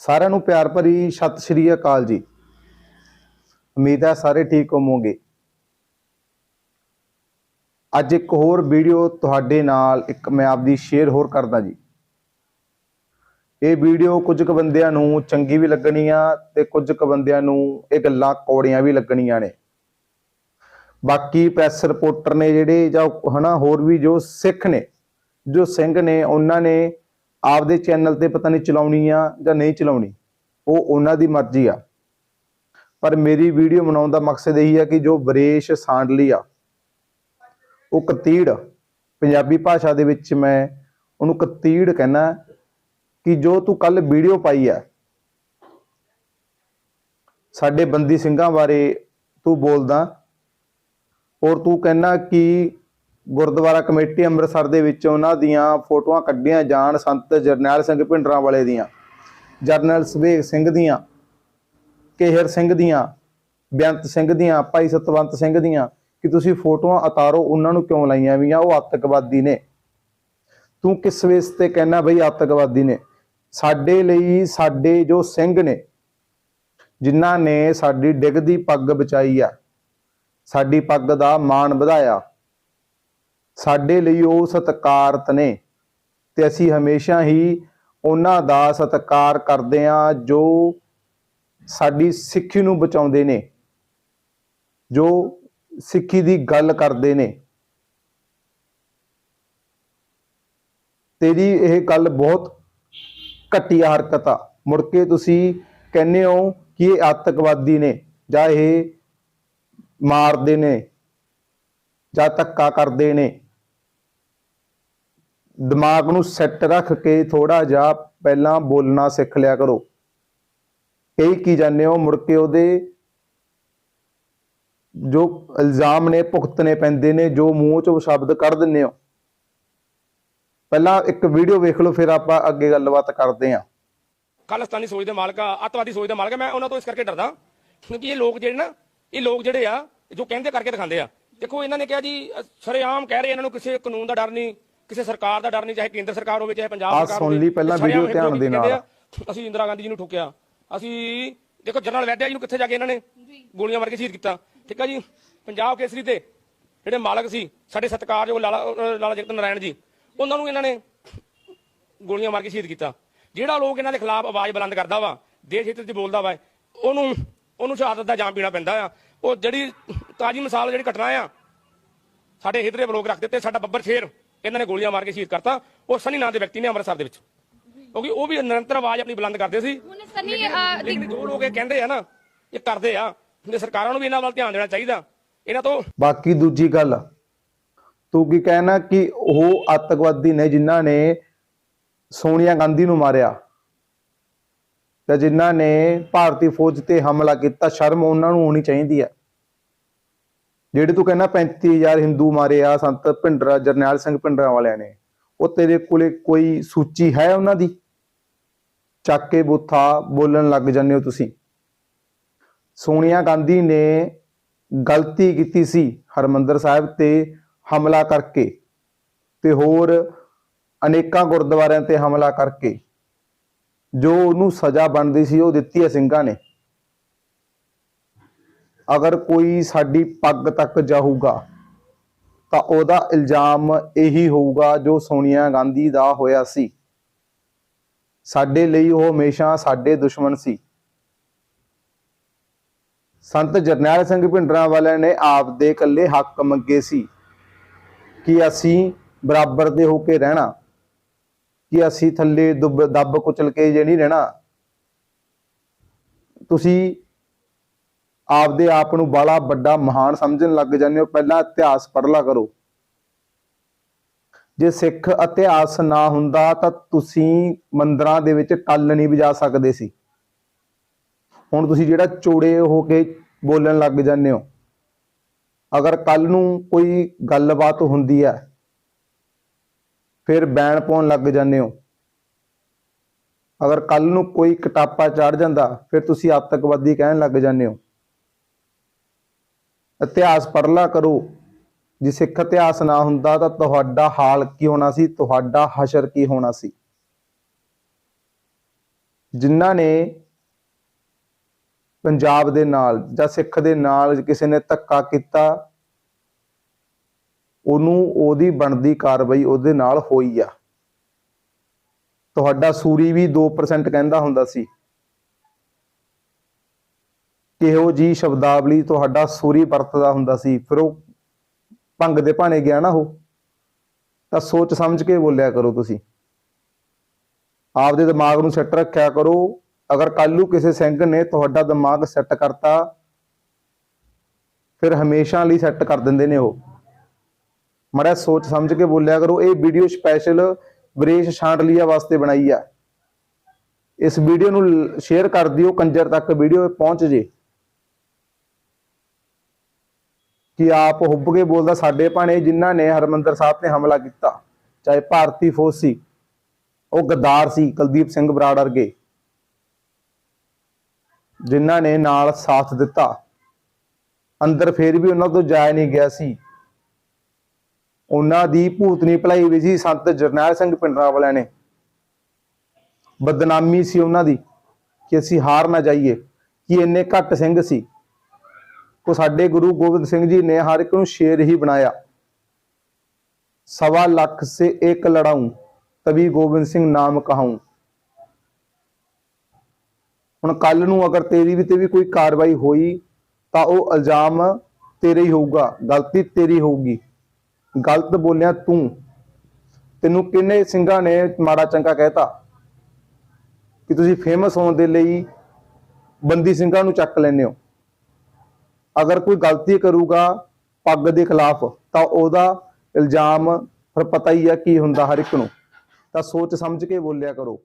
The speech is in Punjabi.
ਸਾਰਿਆਂ ਨੂੰ ਪਿਆਰ ਭਰੀ ਸਤਿ ਸ਼੍ਰੀ ਅਕਾਲ ਜੀ। ਉਮੀਦ ਹੈ ਸਾਰੇ ਠੀਕ ਹੋਵੋਗੇ। ਅੱਜ ਇੱਕ ਹੋਰ ਵੀਡੀਓ ਤੁਹਾਡੇ ਨਾਲ ਇੱਕ ਮੈਂ ਆਪਦੀ ਸ਼ੇਅਰ ਹੋਰ ਕਰਦਾ ਜੀ। ਇਹ ਵੀਡੀਓ ਕੁਝ ਕੁ ਬੰਦਿਆਂ ਨੂੰ ਚੰਗੀ ਵੀ ਲੱਗਣੀ ਆ ਤੇ ਕੁਝ ਕੁ ਬੰਦਿਆਂ ਨੂੰ ਇਹ ਗੱਲਾਂ ਕੌੜੀਆਂ ਵੀ ਲੱਗਣੀਆਂ ਨੇ। ਬਾਕੀ ਪ੍ਰੈਸ ਰਿਪੋਰਟਰ ਨੇ ਜਿਹੜੇ ਜਾਂ ਹਨਾ ਹੋਰ ਵੀ ਜੋ ਸਿੱਖ ਨੇ, ਜੋ ਸਿੰਘ ਨੇ, ਉਹਨਾਂ ਨੇ ਆਪਦੇ ਚੈਨਲ ਤੇ ਪਤਾ ਨਹੀਂ ਚਲਾਉਣੀ ਆ ਜਾਂ ਨਹੀਂ ਚਲਾਉਣੀ, ਉਹ ਉਹਨਾਂ ਦੀ ਮਰਜ਼ੀ ਆ। ਪਰ ਮੇਰੀ ਵੀਡੀਓ ਬਣਾਉਣ ਦਾ ਮਕਸਦ ਇਹੀ ਆ ਕਿ ਜੋ ਬਰੇਸ਼ ਸਾਂਡਲੀ ਆ, ਉਹ ਕਤੀੜ ਪੰਜਾਬੀ ਭਾਸ਼ਾ ਦੇ ਵਿੱਚ ਮੈਂ ਉਹਨੂੰ ਕਤੀੜ ਕਹਿੰਦਾ ਕਿ ਜੋ ਤੂੰ ਕੱਲ ਵੀਡੀਓ ਪਾਈ ਆ, ਸਾਡੇ ਬੰਦੀ ਸਿੰਘਾਂ ਬਾਰੇ ਤੂੰ ਬੋਲਦਾ ਔਰ ਤੂੰ ਕਹਿੰਦਾ ਕਿ ਗੁਰਦੁਆਰਾ ਕਮੇਟੀ ਅੰਮ੍ਰਿਤਸਰ ਦੇ ਵਿੱਚ ਉਹਨਾਂ ਦੀਆਂ ਫੋਟੋਆਂ ਕੱਢੀਆਂ ਜਾਣ ਸੰਤ ਜਰਨੈਲ ਸਿੰਘ ਭਿੰਡਰਾਂ ਵਾਲੇ ਦੀਆਂ, ਜਰਨਲ ਸੁਭੇਗ ਸਿੰਘ ਦੀਆਂ, ਕੇਹਰ ਸਿੰਘ ਦੀਆਂ, ਬੇਅੰਤ ਸਿੰਘ ਦੀਆਂ, ਭਾਈ ਸਤਵੰਤ ਸਿੰਘ ਦੀਆਂ, ਕਿ ਤੁਸੀਂ ਫੋਟੋਆਂ ਉਤਾਰੋ, ਉਹਨਾਂ ਨੂੰ ਕਿਉਂ ਲਾਈਆਂ ਵੀਆਂ? ਉਹ ਆਤੰਕਵਾਦੀ ਨੇ। ਤੂੰ ਕਿਸ ਵੇਸ ਤੇ ਕਹਿਣਾ ਬਈ ਆਤੰਕਵਾਦੀ ਨੇ? ਸਾਡੇ ਲਈ ਸਾਡੇ ਜੋ ਸਿੰਘ ਨੇ, ਜਿਨ੍ਹਾਂ ਨੇ ਸਾਡੀ ਡਿੱਗਦੀ ਪੱਗ ਬਚਾਈ ਆ, ਸਾਡੀ ਪੱਗ ਦਾ ਮਾਣ ਵਧਾਇਆ ਸਾਡੇ ਲਈ ਉਹ ਸਤਿਕਾਰਤ ਨੇ ਤੇ ਅਸੀਂ ਹਮੇਸ਼ਾ ਹੀ ਉਹਨਾਂ ਦਾ ਸਤਿਕਾਰ ਕਰਦੇ ਹਾਂ ਜੋ ਸਾਡੀ ਸਿੱਖੀ ਨੂੰ ਬਚਾਉਂਦੇ ਨੇ, ਜੋ ਸਿੱਖੀ ਦੀ ਗੱਲ ਕਰਦੇ ਨੇ। ਤੇਰੀ ਇਹ ਗੱਲ ਬਹੁਤ ਘਟੀਆ ਹਰਕਤ ਆ। ਮੁੜ ਕੇ ਤੁਸੀਂ ਕਹਿੰਦੇ ਹੋ ਕਿ ਇਹ ਆਤੰਕਵਾਦੀ ਨੇ ਜਾਂ ਇਹ ਮਾਰਦੇ ਨੇ ਜਾਂ ਧੱਕਾ ਕਰਦੇ ਨੇ। ਦਿਮਾਗ ਨੂੰ ਸੈੱਟ ਰੱਖ ਕੇ ਥੋੜਾ ਜਿਹਾ ਪਹਿਲਾਂ ਬੋਲਣਾ ਸਿੱਖ ਲਿਆ ਕਰੋ। ਕਈ ਕੀ ਜਾਂਦੇ ਹੋ ਮੁੜ ਕੇ ਉਹਦੇ ਜੋ ਇਲਜ਼ਾਮ ਨੇ ਭੁਗਤਨੇ ਪੈਂਦੇ ਨੇ ਜੋ ਮੂੰਹ ਚੋਂ ਸ਼ਬਦ ਕੱਢ ਦਿੰਦੇ ਹੋ। ਪਹਿਲਾਂ ਇੱਕ ਵੀਡੀਓ ਵੇਖ ਲਓ ਫਿਰ ਆਪਾਂ ਅੱਗੇ ਗੱਲਬਾਤ ਕਰਦੇ ਹਾਂ। ਖਾਲਿਸਤਾਨੀ ਸੋਚ ਦੇ ਮਾਲਕ ਆ ਅੱਤਵਾਦੀ ਸੋਚ ਦੇ ਮਾਲਕ ਆ ਮੈਂ ਉਹਨਾਂ ਤੋਂ ਇਸ ਕਰਕੇ ਡਰਦਾ ਕਿਉਂਕਿ ਇਹ ਲੋਕ ਜਿਹੜੇ ਨਾ ਇਹ ਲੋਕ ਜਿਹੜੇ ਆ ਜੋ ਕਹਿੰਦੇ ਕਰਕੇ ਦਿਖਾਉਂਦੇ ਆ। ਦੇਖੋ ਇਹਨਾਂ ਨੇ ਕਿਹਾ ਜੀ ਅ, ਸ਼ਰੇਆਮ ਕਹਿ ਰਹੇ ਇਹਨਾਂ ਨੂੰ ਕਿਸੇ ਕਾਨੂੰਨ ਦਾ ਡਰ ਨਹੀਂ। ਕਿਸੇ ਸਰਕਾਰ ਦਾ ਡਰ ਨਹੀਂ ਚਾਹੇ ਕੇਂਦਰ ਸਰਕਾਰ ਹੋਵੇ ਚਾਹੇ ਪੰਜਾਬ ਸਰਕਾਰ ਸੁਣ ਲਈ ਪਹਿਲਾਂ ਵੀਡੀਓ ਧਿਆਨ ਦੇ ਨਾਲ। ਅਸੀਂ ਇੰਦਰਾ ਗਾਂਧੀ ਜੀ ਨੂੰ ਠੋਕਿਆ। ਅਸੀਂ ਦੇਖੋ ਜਨਰਲ ਵੈਦਿਆ ਜੀ ਨੂੰ ਕਿੱਥੇ ਜਾ ਕੇ ਇਹਨਾਂ ਨੇ ਗੋਲੀਆਂ ਮਾਰ ਕੇ ਸ਼ਹੀਦ ਕੀਤਾ? ਠੀਕ ਆ ਜੀ? ਪੰਜਾਬ ਕੇਸਰੀ ਤੇ ਜਿਹੜੇ ਮਾਲਕ ਸੀ ਸਾਡੇ ਸਤਿਕਾਰਯੋਗ ਲਾਲਾ ਲਾਲਾ ਜਗਤ ਨਾਰਾਇਣ ਜੀ ਉਹਨਾਂ ਨੂੰ ਇਹਨਾਂ ਨੇ ਗੋਲੀਆਂ ਮਾਰ ਕੇ ਸ਼ਹੀਦ ਕੀਤਾ। ਜਿਹੜਾ ਲੋਕ ਇਹਨਾਂ ਦੇ ਖਿਲਾਫ ਆਵਾਜ਼ ਬੁਲੰਦ ਕਰਦਾ ਵਾ ਦੇਸ਼ ਹਿੱਤ 'ਚ ਬੋਲਦਾ ਵਾ ਉਹਨੂੰ ਉਹਨੂੰ ਸ਼ਹਾਦਤ ਦਾ ਜਾਮ ਪੀਣਾ ਪੈਂਦਾ ਆ। ਉਹ ਜਿਹੜੀ ਤਾਜੀ ਮਿਸਾਲ ਜਿਹੜੀ ਘਟਨਾ ਆ ਸਾਡੇ ਹਿੱਤ ਦੇ ਲੋਕ ਰੱਖ ਦਿੱਤੇ ਸਾਡਾ ਬੱਬਰ ਸ਼ੇਰ। ਇਹਨਾਂ ਨੇ ਗੋਲੀਆਂ ਮਾਰ ਕੇ ਸ਼ਹੀਦ ਕਰਤਾ। ਉਹ ਸਨੀ ਨਾਂ ਦੇ ਵਿਅਕਤੀ ਨੇ ਅੰਮ੍ਰਿਤਸਰ ਦੇ ਵਿੱਚ। ਕਿਉਂਕਿ ਉਹ ਵੀ ਨਿਰੰਤਰ ਆਵਾਜ਼ ਆਪਣੀ ਬੁਲੰਦ ਕਰਦੇ ਸੀ। ਹੁਣ ਸਨੀ ਅਹ, ਦੀ- ਲੇਕਿਨ ਜੋ ਲੋਕ ਇਹ ਕਹਿੰਦੇ ਆ ਨਾ ਇਹ ਕਰਦੇ ਆ। ਤੇ ਸਰਕਾਰਾਂ ਨੂੰ ਵੀ ਇਹਨਾਂ ਵੱਲ ਧਿਆਨ ਦੇਣਾ ਚਾਹੀਦਾ। ਇਹਨਾਂ ਤੋਂ ਬਾਕੀ ਦੂਜੀ ਗੱਲ ਤੂੰ ਕੀ ਕਹਿਣਾ ਕਿ ਉਹ ਆਤੰਕਵਾਦੀ ਨੇ ਜਿਨ੍ਹਾਂ ਨੇ ਸੋਨੀਆ ਗਾਂਧੀ ਨੂੰ ਮਾਰਿਆ ਤੇ ਜਿਨ੍ਹਾਂ ਨੇ ਭਾਰਤੀ ਫੌਜ ਤੇ ਹਮਲਾ ਕੀਤਾ ਸ਼ਰਮ ਉਹਨਾਂ ਨੂੰ ਹੋਣੀ ਚਾਹੀਦੀ ਹੈ ਜਿਹੜੇ ਤੂੰ ਕਹਿੰਦਾ 35000 ਹਿੰਦੂ ਮਾਰੇ ਆ, ਸੰਤ ਭਿੰਡਰਾ, ਜਰਨੈਲ ਸਿੰਘ ਭਿੰਡਰਾ ਵਾਲਿਆਂ ਨੇ, ਉਹ ਤੇਰੇ ਕੋਲੇ ਕੋਈ ਸੂਚੀ ਹੈ ਉਹਨਾਂ ਦੀ? ਚੱਕ ਕੇ ਬੁੱਥਾ ਬੋਲਣ ਲੱਗ ਜਾਂਦੇ ਹੋ ਤੁਸੀਂ। ਸੋਨੀਆ ਗਾਂਧੀ ਨੇ ਗਲਤੀ ਕੀਤੀ ਸੀ ਹਰਮੰਦਰ ਸਾਹਿਬ ਤੇ ਹਮਲਾ ਕਰਕੇ ਤੇ ਹੋਰ ਅਨੇਕਾਂ ਗੁਰਦੁਆਰਿਆਂ ਤੇ ਹਮਲਾ ਕਰਕੇ। ਜੋ ਉਹਨੂੰ ਸਜ਼ਾ ਬਣਦੀ ਸੀ, ਉਹ ਦਿੱਤੀ ਹੈ ਸਿੰਘਾਂ ਨੇ। ਅਗਰ ਕੋਈ ਸਾਡੀ ਪੱਗ ਤੱਕ ਜਾਊਗਾ, ਤਾਂ ਉਹਦਾ ਇਲਜ਼ਾਮ ਇਹੀ ਹੋਊਗਾ ਜੋ ਸੋਨੀਆ ਗਾਂਧੀ ਦਾ ਹੋਇਆ ਸੀ। ਸਾਡੇ ਲਈ ਉਹ ਹਮੇਸ਼ਾ ਸਾਡੇ ਦੁਸ਼ਮਣ ਸੀ। ਸੰਤ ਜਰਨੈਲ ਸਿੰਘ ਭਿੰਡਰਾਂ ਵਾਲਿਆਂ ਨੇ ਆਪ ਦੇ ਇਕੱਲੇ ਹੱਕ ਮੰਗੇ ਸੀ ਕਿ ਅਸੀਂ ਬਰਾਬਰ ਦੇ ਹੋ ਕੇ ਰਹਿਣਾ, ਕਿ ਅਸੀਂ ਥੱਲੇ ਦੁੱਬ, ਦੱਬ ਕੁਚਲ ਕੇ ਜੇ ਨਹੀਂ ਰਹਿਣਾ। ਤੁਸੀਂ ਆਪਦੇ ਆਪ ਨੂੰ ਬਾਲਾ ਵੱਡਾ ਮਹਾਨ ਸਮਝਣ ਲੱਗ ਜਾਂਦੇ ਹੋ, ਪਹਿਲਾਂ ਇਤਿਹਾਸ ਪੜ੍ਹ ਲਾ ਕਰੋ। ਜੇ ਸਿੱਖ ਇਤਿਹਾਸ ਨਾ ਹੁੰਦਾ ਤਾਂ ਤੁਸੀਂ ਮੰਦਰਾਂ ਦੇ ਵਿੱਚ ਕੱਲ ਨਹੀਂ ਵਜਾ ਸਕਦੇ ਸੀ। ਹੁਣ ਤੁਸੀਂ ਜਿਹੜਾ ਚੋੜੇ ਹੋ ਕੇ ਬੋਲਣ ਲੱਗ ਜਾਂਦੇ ਹੋ, ਅਗਰ ਕੱਲ ਨੂੰ ਕੋਈ ਗੱਲਬਾਤ ਹੁੰਦੀ ਹੈ, ਫਿਰ ਬੈਨ ਪਾਉਣ ਲੱਗ ਜਾਂਦੇ ਹੋ। ਅਗਰ ਕੱਲ ਨੂੰ ਕੋਈ ਕਟਾਪਾ ਚੜ ਜਾਂਦਾ, ਫਿਰ ਤੁਸੀਂ ਆਤੰਕਵਾਦੀ ਕਹਿਣ ਲੱਗ ਜਾਂਦੇ ਹੋ। ਇਤਿਹਾਸ ਪੜ੍ਹਲਾ ਕਰੋ। ਜੇ ਸਿੱਖ ਇਤਿਹਾਸ ਨਾ ਹੁੰਦਾ ਤਾਂ ਤੁਹਾਡਾ ਹਾਲ ਕੀ ਹੋਣਾ ਸੀ? ਤੁਹਾਡਾ ਹਸ਼ਰ ਕੀ ਹੋਣਾ ਸੀ? ਜਿਨ੍ਹਾਂ ਨੇ ਪੰਜਾਬ ਦੇ ਨਾਲ ਜਾਂ ਸਿੱਖ ਦੇ ਨਾਲ ਕਿਸੇ ਨੇ ਧੱਕਾ ਕੀਤਾ, ਉਹਨੂੰ ਉਹਦੀ ਬਣਦੀ ਕਾਰਵਾਈ ਉਹਦੇ ਨਾਲ ਹੋਈ ਆ। ਤੁਹਾਡਾ ਸੂਰੀ ਵੀ 2% ਕਹਿੰਦਾ ਹੁੰਦਾ ਸੀ। ਕਿਹੋ ਜੀ ਸ਼ਬਦਾਵਲੀ ਤੁਹਾਡਾ ਸੂਰੀ ਵਰਤਦਾ ਹੁੰਦਾ ਸੀ? ਫਿਰ ਉਹ ਭੰਗ ਦੇ ਭਾਣੇ ਗਿਆ ਨਾ ਉਹ। ਤਾਂ ਸੋਚ ਸਮਝ ਕੇ ਬੋਲਿਆ ਕਰੋ ਤੁਸੀਂ। ਆਪਦੇ ਦਿਮਾਗ ਨੂੰ ਸੈੱਟ ਰੱਖਿਆ ਕਰੋ। ਅਗਰ ਕੱਲ ਨੂੰ ਕਿਸੇ ਸਿੰਘ ਨੇ ਤੁਹਾਡਾ ਦਿਮਾਗ ਸੈੱਟ ਕਰਤਾ, ਫਿਰ ਹਮੇਸ਼ਾ ਲਈ ਸੈੱਟ ਕਰ ਦਿੰਦੇ ਨੇ ਉਹ। ਮੜਾ ਸੋਚ ਸਮਝ ਕੇ ਬੋਲਿਆ ਕਰੋ, ਇਹ ਵੀਡੀਓ ਸਪੈਸ਼ਲ ਬਰੇਸ਼ ਛਾਂਟਲੀਆ ਵਾਸਤੇ ਬਣਾਈ ਆ। ਇਸ ਵੀਡੀਓ ਨੂੰ ਸ਼ੇਅਰ ਕਰ ਦਿਓ, ਕੰਜਰ ਤੱਕ ਵੀਡੀਓ ਪਹੁੰਚ ਜੇ। ਕਿ ਆਪ ਹੁੱਬ ਕੇ ਬੋਲਦਾ ਸਾਡੇ ਭਾਣੇ ਜਿਨ੍ਹਾਂ ਨੇ ਹਰਮੰਦਰ ਸਾਹਿਬ ਤੇ ਹਮਲਾ ਕੀਤਾ, ਚਾਹੇ ਭਾਰਤੀ ਫੌਜ ਸੀ, ਉਹ ਗੱਦਾਰ ਸੀ, ਕੁਲਦੀਪ ਸਿੰਘ ਬਰਾੜ ਵਰਗੇ, ਜਿਨ੍ਹਾਂ ਨੇ ਨਾਲ ਸਾਥ ਦਿੱਤਾ। ਅੰਦਰ ਫੇਰ ਵੀ ਉਹਨਾਂ ਤੋਂ ਜਾਇਆ ਨਹੀਂ ਗਿਆ ਸੀ। ਉਹਨਾਂ ਦੀ ਭੂਤਨੀ ਭਲਾਈ ਵੀ ਸੀ ਸੰਤ ਜਰਨੈਲ ਸਿੰਘ ਪਿੰਡਰਾ ਵਾਲਿਆਂ ਨੇ। ਬਦਨਾਮੀ ਸੀ ਉਹਨਾਂ ਦੀ ਕਿ ਅਸੀਂ ਹਾਰ ਨਾ ਜਾਈਏ, ਕਿ ਇੰਨੇ ਘੱਟ ਸਿੰਘ ਸੀ। ਉਹ ਸਾਡੇ ਗੁਰੂ ਗੋਬਿੰਦ ਸਿੰਘ ਜੀ ਨੇ ਹਰ ਇੱਕ ਨੂੰ ਸ਼ੇਰ ਹੀ ਬਣਾਇਆ। ਸਵਾ ਲੱਖ ਸੇ ਇੱਕ ਲੜਾਉਂ, ਤਵੀ ਗੋਬਿੰਦ ਸਿੰਘ ਨਾਮ ਕਹਾਉਂ। ਹੁਣ ਕੱਲ ਨੂੰ ਅਗਰ ਤੇਰੀ ਵੀ ਤੇ ਵੀ ਕੋਈ ਕਾਰਵਾਈ ਹੋਈ, ਤਾਂ ਉਹ ਇਲਜ਼ਾਮ ਤੇਰੇ ਹੀ ਹੋਊਗਾ, ਗਲਤੀ ਤੇਰੀ ਹੋਊਗੀ। ਗਲਤ ਬੋਲਿਆ ਤੂੰ। ਤੈਨੂੰ ਕਿੰਨੇ ਸਿੰਘਾਂ ਨੇ ਮਾੜਾ ਚੰਗਾ ਕਹਿਤਾ? ਕਿ ਤੁਸੀਂ ਫੇਮਸ ਹੋਣ ਦੇ ਲਈ ਬੰਦੀ ਸਿੰਘਾਂ ਨੂੰ ਚੱਕ ਲੈਨੇ ਹੋ। ਅਗਰ ਕੋਈ ਗਲਤੀ ਕਰੂਗਾ ਪੱਗ ਦੇ ਖਿਲਾਫ, ਤਾਂ ਉਹਦਾ ਇਲਜ਼ਾਮ ਫਿਰ ਪਤਾ ਹੀ ਆ ਕੀ ਹੁੰਦਾ ਹਰ ਇੱਕ ਨੂੰ। ਤਾਂ ਸੋਚ ਸਮਝ ਕੇ ਬੋਲਿਆ ਕਰੋ।